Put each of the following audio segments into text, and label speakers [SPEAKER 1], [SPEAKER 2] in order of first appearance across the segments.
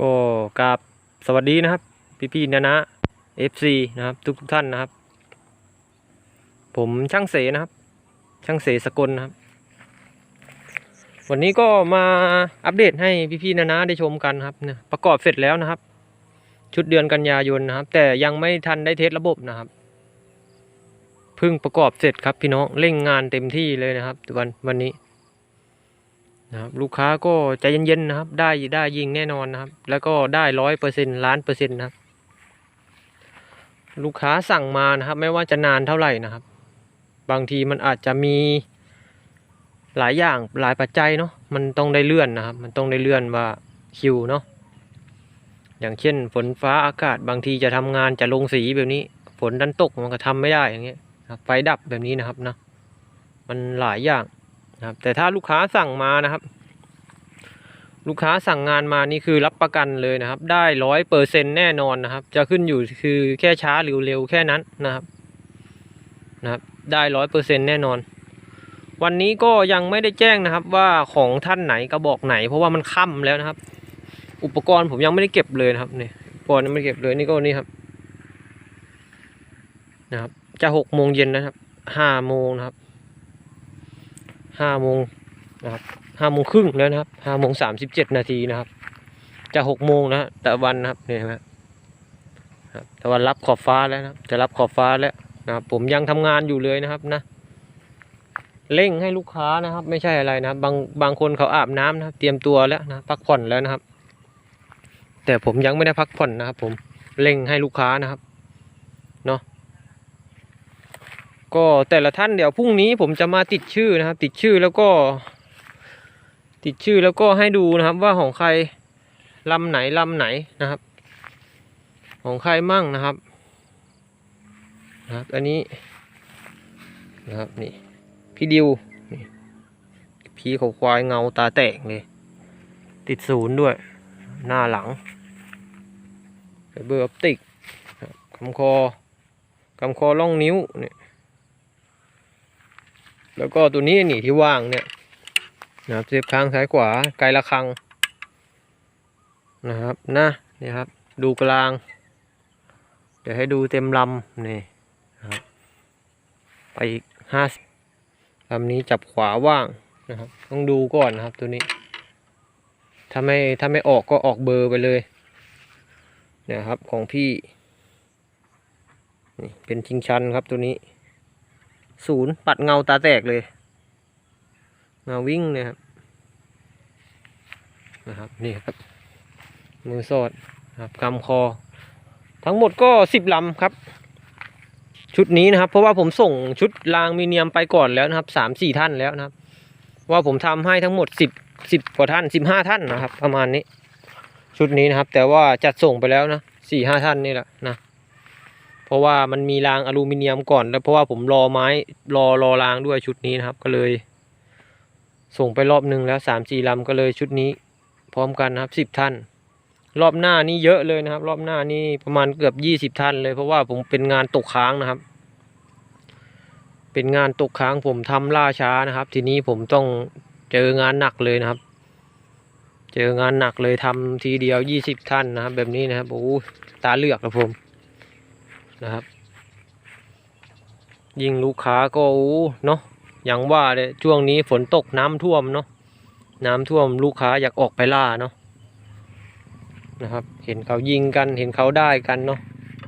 [SPEAKER 1] ก็กราบสวัสดีนะครับพี่พี่ๆนะนะ FC นะครับ ทุกทุกๆท่านนะครับ ผมช่างเสนะครับ ช่างเสสกลนะครับ วันนี้ก็มาอัปเดตให้พี่พี่ๆนะนะได้ชมกันครับเนี่ยประกอบเสร็จแล้วนะครับ ชุดเดือนกันยายนนะครับ แต่ยังไม่ทันได้เทสระบบนะครับเพิ่งประกอบเสร็จครับพี่น้องเร่งงานเต็มที่เลยนะครับวันวันนี้ นะครับลูกค้าก็ใจเย็นๆนะครับ ได้ได้ยิงแน่นอนนะครับ แล้วก็ได้ร้อยเปอร์เซ็นต์ล้านเปอร์เซ็นต์นะครับ ลูกค้าสั่งมานะครับ ไม่ว่าจะนานเท่าไหร่นะครับ บางทีมันอาจจะมีหลายอย่างหลายปัจจัยเนาะมันต้องได้เลื่อนนะครับ มันต้องได้เลื่อนว่าคิวเนาะอย่างเช่นฝนฟ้าอากาศบางทีจะทำงานจะลงสีแบบนี้ ฝนดันตกมันก็ทำไม่ได้อย่างเงี้ยไฟดับแบบนี้นะครับนะมันหลายอย่าง นะครับแต่ถ้าลูกค้าสั่งมานะครับ ลูกค้าสั่งงานมานี่คือรับประกันเลยนะครับ ได้ร้อยเปอร์เซ็นแน่นอนนะครับ จะขึ้นอยู่คือแค่ช้าหรือเร็วแค่นั้นนะครับนะครับ ได้ร้อยเปอร์เซ็นแน่นอน วันนี้ก็ยังไม่ได้แจ้งนะครับ ว่าของท่านไหนกระบอกไหน เพราะว่ามันค่ำแล้วนะครับ อุปกรณ์ผมยังไม่ได้เก็บเลยนะครับนี่อุปกรณ์ยังไม่เก็บเลยนี่ก็นี่ครับนะครับ จะหกโมงเย็นนะครับห้าโมงนะครับ ห้าโมงนะครับห้าโมงครึ่งแล้วนะครับห้าโมงสามสิบเจ็ดนาทีนะครับ จะหกโมงนะแต่วันนะครับเนี่ยครับครับแต่วันรับขอบฟ้าแล้วนะจะรับขอบฟ้าแล้วนะครับผมยังทำงานอยู่เลยนะครับนะเร่งให้ลูกค้านะครับ ไม่ใช่อะไรนะครับ บางบางคนเขาอาบน้ำนะครับ เตรียมตัวแล้วนะพักผ่อนแล้วนะครับ แต่ผมยังไม่ได้พักผ่อนนะครับ ผมเร่งให้ลูกค้านะครับเนาะ ก็แต่ละท่านเดี๋ยวพรุ่งนี้ผมจะมาติดชื่อนะครับ ติดชื่อแล้วก็ ติดชื่อแล้วก็ให้ดูนะครับ ว่าของใครลำไหนลำไหนนะครับ ของใครมั่งนะครับนะครับ อันนี้นะครับนี่พี่ดิวนี่พี่เขาควายเงาตาแตกเลย ติดศูนย์ด้วย หน้าหลังเบอร์ออปติกครับคำคอกำคอล่องนิ้วเนี่ย แล้วก็ตัวนี้นี่ที่ว่างเนี่ยนะครับเสียบข้างซ้ายขวาไกลละครังนะครับนะนี่ครับ ดูกลาง เดี๋ยวให้ดูเต็มลำนี่นะครับไปอีกห้าลำนี้จับขวาว่างนะครับ ต้องดูก่อนนะครับตัวนี้ ถ้าไม่ถ้าไม่ออกก็ออกเบอร์ไปเลยเนี่ยครับของพี่นี่เป็นชิงชันครับตัวนี้ ศูนย์ปัดเงาตาแตกเลยเงาวิ่งเนี่ยครับนะครับนี่ครับ มือสอดครับกำคอ ทั้งหมดก็สิบลำครับ ชุดนี้นะครับ เพราะว่าผมส่งชุดรางมีเนียมไปก่อนแล้วนะครับสามสี่ท่านแล้วนะครับ ว่าผมทำให้ทั้งหมดสิบสิบกว่าท่านสิบห้าท่านนะครับ ประมาณนี้ ชุดนี้นะครับ แต่ว่าจัดส่งไปแล้วนะสี่ห้าท่านนี่แหละนะ เพราะว่ามันมีรางอลูมิเนียมก่อน แล้วเพราะว่าผมรอไม้รอรอรางด้วยชุดนี้นะครับ ก็เลย ส่งไปรอบหนึ่งแล้วสามสี่ลำก็เลยชุดนี้ พร้อมกันนะครับสิบท่าน รอบหน้านี่เยอะเลยนะครับ รอบหน้านี่ประมาณเกือบยี่สิบท่านเลย เพราะว่าผมเป็นงานตกค้างนะครับ เป็นงานตกค้างผมทำล่าช้านะครับ ทีนี้ผมต้องเจองานหนักเลยนะครับ เจองานหนักเลยทำทีเดียวยี่สิบท่านนะครับ แบบนี้นะครับโอ้ตาเลือกครับผม นะครับ ยิ่งลูกค้าก็อู้เนาะอย่างว่าเลยช่วงนี้ฝนตกน้ำท่วมเนาะน้ำท่วมลูกค้าอยากออกไปล่าเนาะนะครับ เห็นเขายิงกันเห็นเขาได้กันเนาะ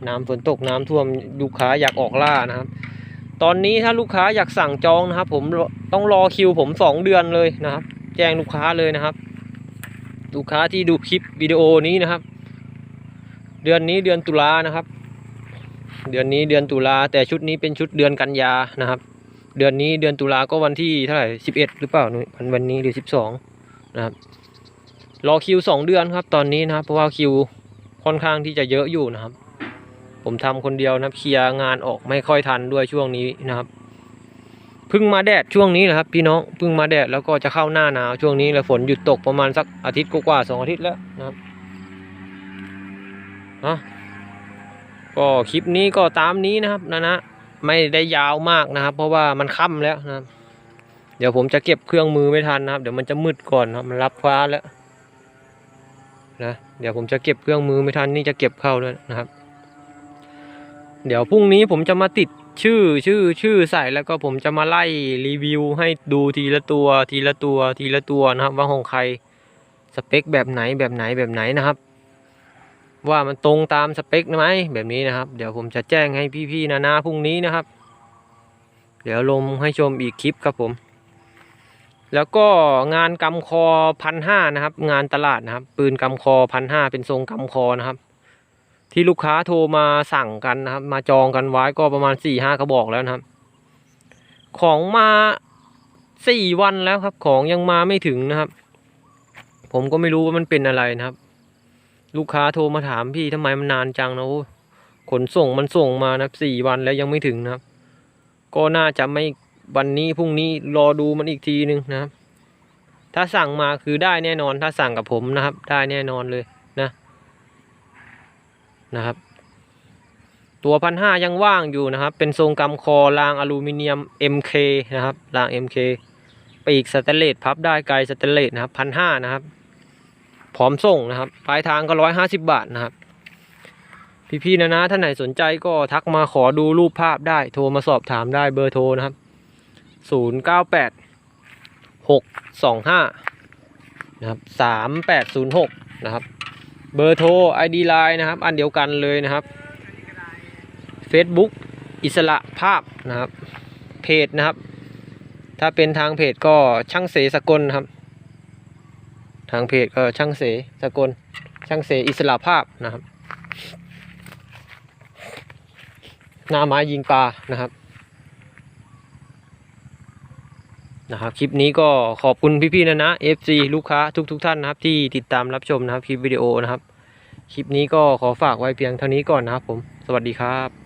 [SPEAKER 1] น้ำฝนตกน้ำท่วมลูกค้าอยากออกล่านะครับ ตอนนี้ถ้าลูกค้าอยากสั่งจองนะครับ ผมต้องรอคิวผมสองเดือนเลยนะครับ แจ้งลูกค้าเลยนะครับ ลูกค้าที่ดูคลิปวิดีโอนี้นะครับ เดือนนี้เดือนตุลานะครับ เดือนนี้เดือนตุลาแต่ชุดนี้เป็นชุดเดือนกันยานะครับ เดือนนี้เดือนตุลาก็วันที่เท่าไหร่สิบเอ็ดหรือเปล่าวันวันนี้หรือสิบสองนะครับรอคิวสองเดือนครับตอนนี้นะครับ เพราะว่าคิวค่อนข้างที่จะเยอะอยู่นะครับ ผมทำคนเดียวนะครับเคลียร์งานออกไม่ค่อยทันด้วยช่วงนี้นะครับเพิ่งมาแดดช่วงนี้นะครับพี่น้องเพิ่งมาแดดแล้วก็จะเข้าหน้าหนาวช่วงนี้แล้วฝนหยุดตกประมาณสักอาทิตย์กว่าสองอาทิตย์แล้วนะครับอะ ก็คลิปนี้ก็ตามนี้นะครับนะนะไม่ได้ยาวมากนะครับ เพราะว่ามันค่ำแล้วนะครับ เดี๋ยวผมจะเก็บเครื่องมือไม่ทันนะครับ เดี๋ยวมันจะมืดก่อนนะครับมันรับฟ้าแล้วนะเดี๋ยวผมจะเก็บเครื่องมือไม่ทันนี่จะเก็บเข้าด้วยนะครับ เดี๋ยวพรุ่งนี้ผมจะมาติดชื่อชื่อชื่อใส่แล้วก็ผมจะมาไล่รีวิวให้ดูทีละตัว ทีละตัว ทีละตัวนะครับ ว่าของใครสเปคแบบไหนแบบไหนแบบไหนนะครับ ว่ามันตรงตามสเปคไหมแบบนี้นะครับ เดี๋ยวผมจะแจ้งให้พี่ๆนานาพรุ่งนี้นะครับ เดี๋ยวลงให้ชมอีกคลิปครับผม แล้วก็งานกำคอพันห้านะครับ งานตลาดนะครับ ปืนกำคอพันห้าเป็นทรงกำคอนะครับ ที่ลูกค้าโทรมาสั่งกันนะครับ มาจองกันไว้ก็ประมาณสี่ห้ากระบอกแล้วนะครับ ของมาสี่วันแล้วครับ ของยังมาไม่ถึงนะครับ ผมก็ไม่รู้ว่ามันเป็นอะไรนะครับ ลูกค้าโทรมาถามพี่ทำไมมันนานจังนะโอ้ขนส่งมันส่งมานะครับสี่วันแล้วยังไม่ถึงนะครับ ก็น่าจะไม่วันนี้พรุ่งนี้รอดูมันอีกทีนึงนะครับ ถ้าสั่งมาคือได้แน่นอน ถ้าสั่งกับผมนะครับ ได้แน่นอนเลยนะ นะครับ ตัวพันห้ายังว่างอยู่นะครับ เป็นทรงกำคอรางอลูมิเนียม MK นะครับราง MK ปีกสแตนเลสพับได้ไกลสแตนเลสนะครับพันห้านะครับ พร้อมส่งนะครับ ปลายทางก็ร้อยห้าสิบบาทนะครับ พี่ๆนะนะท่านไหนสนใจก็ทักมาขอดูรูปภาพได้ โทรมาสอบถามได้เบอร์โทรนะครับศูนย์เก้าแปดหกสองห้านะครับสามแปดศูนย์หกนะครับ เบอร์โทร ID Line นะครับ อันเดียวกันเลยนะครับ Facebook อิสระภาพนะครับ เพจนะครับ ถ้าเป็นทางเพจก็ช่างเสสกลนะครับ ทางเพจก็ช่างเสสกลช่างเสอิสระภาพนะครับหน้าไม้ยิงปลานะครับนะครับคลิปนี้ก็ขอบคุณพี่ๆนะนะ FC ลูกค้าทุกๆทท่านนะครับ ที่ติดตามรับชมนะครับคลิปวิดีโอนะครับ คลิปนี้ก็ขอฝากไว้เพียงเท่านี้ก่อนนะครับผม สวัสดีครับ